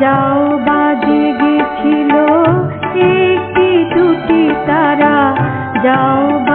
যাও বাজে গেছিল একটি দুটি তারা। যাও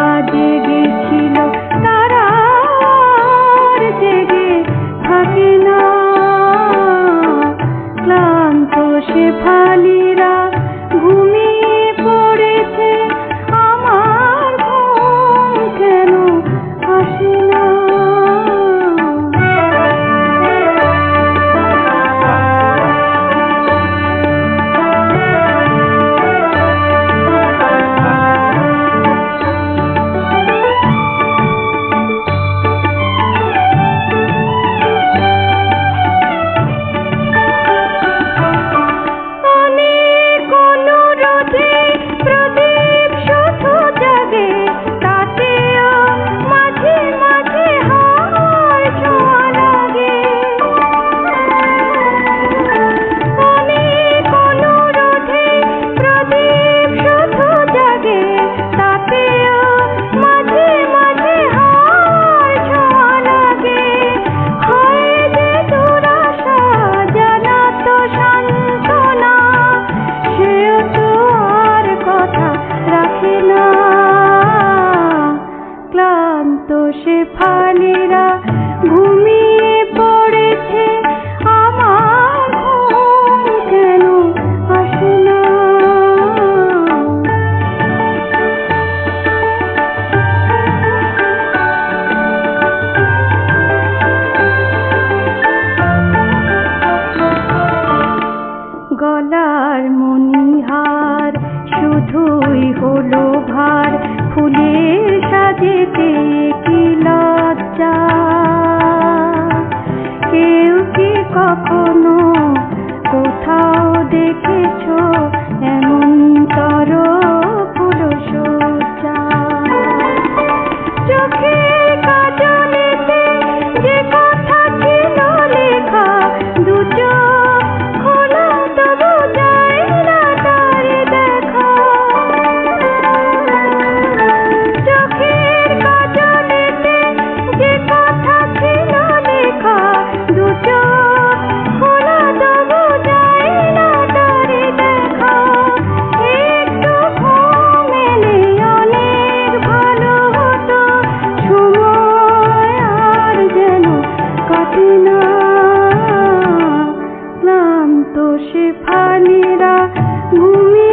গলার মনিহার শুধুই হলো ভার ফুলের সাজেতে ক্লান্ত সে ফানিরা ঘুমিয়ে